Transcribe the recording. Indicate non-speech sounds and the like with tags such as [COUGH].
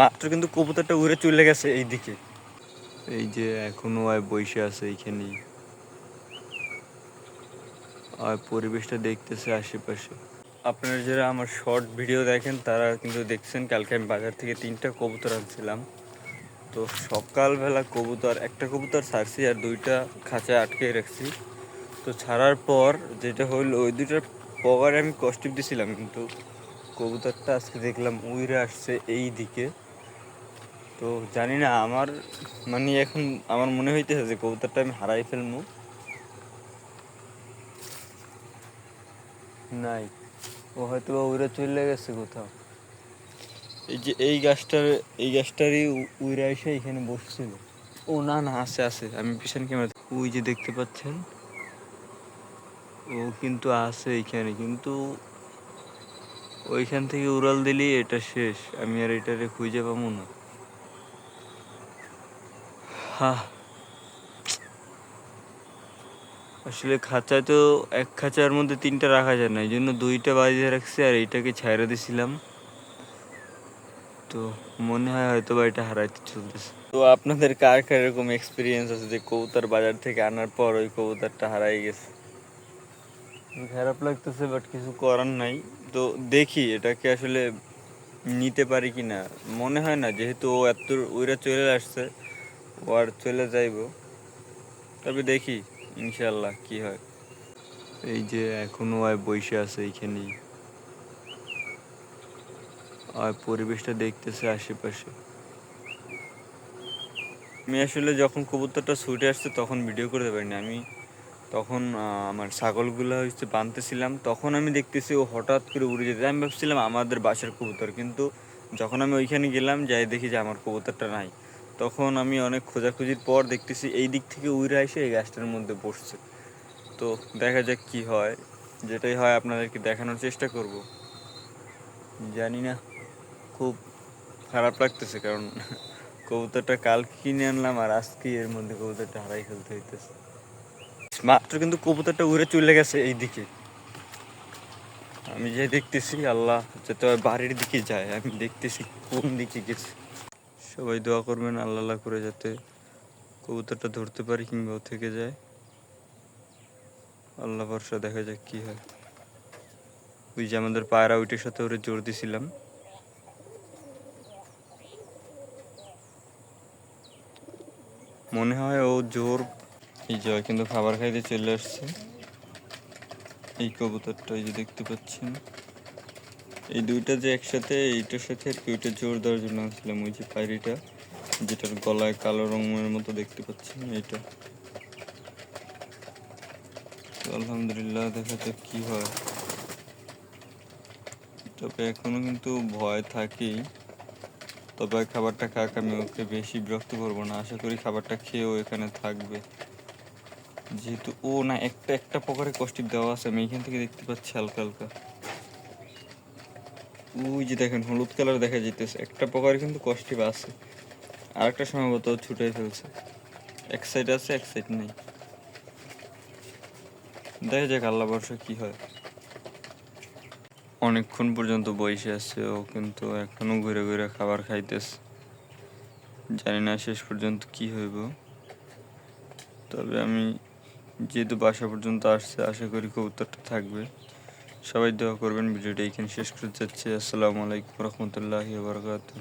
মাত্র কিন্তু কবুতরটা উড়ে চলে গেছে এই দিকে এই যে এখনও আয় বসে আছে এইখানেই। আর পরিবেশটা দেখতেছে আশেপাশে। আপনারা যারা আমার শর্ট ভিডিও দেখেন তারা কিন্তু দেখছেন কালকে আমি বাজার থেকে তিনটা কবুতর আনছিলাম। তো সকালবেলা কবুতর একটা কবুতর ছাড়ছি আর দুইটা খাঁচায় আটকে রাখছি। তো ছাড়ার পর যেটা হইল ওই দুইটার পগারে আমি কষ্টিপ দিছিলাম কিন্তু কবুতরটা আজকে দেখলাম উইরে আসছে এই দিকে তো জানি না আমার মানে এখন আমার মনে হইতেছে যে কবুতরটা আমি হারাই ফেলব নাই ও হয়তো বা উইরা চলে গেছে কোথাও। এই যে এই গাছটার এই গাছটারই উইরা এসে এখানে বসছিল। ও না না আছে আছে আমি পিছন ক্যামেরা ওই যে দেখতে পাচ্ছেন? ও কিন্তু আছে এইখানে কিন্তু ওইখান থেকে উড়াল দিলেই এটা শেষ আমি আর এটারে খুঁজে পাবো না। আসলে খাঁচায় তো এক খাঁচার মধ্যে তিনটা রাখা যায় না, এই জন্য দুইটা বাজিয়ে রাখছি আর এইটাকে ছাইরা দিছিলাম। তো মনে হয় হয়তো বা এটা হারাইতে চলতেছে। তো আপনাদের কার কার এরকম এক্সপিরিয়েন্স আছে যে কবুতর বাজার থেকে আনার পর ওই কবুতরটা হারাই গেছে? খারাপ লাগতেছে বাট কিছু করার নাই। তো দেখি এটাকে আসলে নিতে পারি কি না মনে হয় না, যেহেতু ও এত উইরা চলে আসছে। ও আর চলে যাইবো। তবে দেখি ইনশাল্লাহ কি হয়। এই যে এখনও আয় বসে আছে এইখানেই। আর পরিবেশটা দেখতেছে আশেপাশে। আমি আসলে যখন কবুতরটা ছুটে আসছে তখন ভিডিও করতে পারিনি। আমি তখন আমার ছাগলগুলো হচ্ছে বাঁধতেছিলাম তখন আমি দেখতেছি ও হঠাৎ করে উড়ে যেতে আমি ভাবছিলাম আমাদের বাসার কবুতর। কিন্তু যখন আমি ওইখানে গেলাম যাই দেখি যে আমার কবুতরটা নাই। তখন আমি অনেক খোঁজাখুঁজির পর দেখতেছি এই দিক থেকে উড়ে এসে এই গাছটার মধ্যে বসছে তো দেখা যাক কি হয়। যেটাই হয় আপনাদেরকে দেখানোর চেষ্টা করব। জানি না, খুব খারাপ লাগতেছে কারণ [LAUGHS] কবুতরটা কাল কিনে আনলাম আর আজকে এর মধ্যে কবুতরটা হারাই ফেলতে হইতেছে। মাত্র কিন্তু কবুতরটা উড়ে চলে গেছে এই দিকে। আমি যে দেখতেছি, আল্লাহ, যাতে বাড়ির দিকে যায়। আমি দেখতেছি কোন দিকে গেছে। সবাই দোয়া করবেন, আল্লাহ করে যাতে কবুতরটা ধরতে পারি কিংবা থেকে যায়। আল্লাহ ভরসা, দেখা যাক কি হয়। ওই যে আমাদের পায়রা উইটের সাথে ওরে জোর দিছিলাম। মনে হয় ও জোর এই যে কিন্তু খাবার খাইতে চলে আসছে। এই কবুতরটা এই যে দেখতে পাচ্ছেন। এই দুইটা যে একসাথে, এইটার সাথে আর কি ওইটা জোর দেওয়ার জন্য আসছিলাম ওই যে পায়রিটা যেটার গলায় কালো রঙের মতো দেখতে পাচ্ছেন এইটা। আলহামদুলিল্লাহ, দেখা যাক কি হয়। তবে এখনও কিন্তু ভয় থাকেই। তবে খাবারটা খাক, আমি ওকে বেশি বিরক্ত করব না। আশা করি খাবারটা খেয়েও এখানে থাকবে। যেহেতু ও না, একটা একটা প্রকারে কষ্টিপ দেওয়া আছে, আমি এখান থেকে দেখতে পাচ্ছি হালকা হালকা। ওই যে দেখেন, হলুদ কালার দেখা যেতেছে একটা প্রকারে কিন্তু কষ্টিপ আছে। আর একটা সম্ভবত ছুটে ফেলছে। এক সাইড আছে, এক সাইড নেই। দেখা যাক আল্লাহ বর্ষা কি হয়। অনেকক্ষণ পর্যন্ত বসে আছে, ও কিন্তু এখনও ঘুরে ঘুরে খাবার খাইতেছে। জানি না শেষ পর্যন্ত কি হইব। তবে আমি যেহেতু বাসা পর্যন্ত আসছে, আশা করি কবুতরটা থাকবে। সবাই দোয়া করবেন ভিডিওটা এখানে শেষ করতে যাচ্ছে। আসসালামু আলাইকুম রহমতুল্লাহ বারকাতুহ।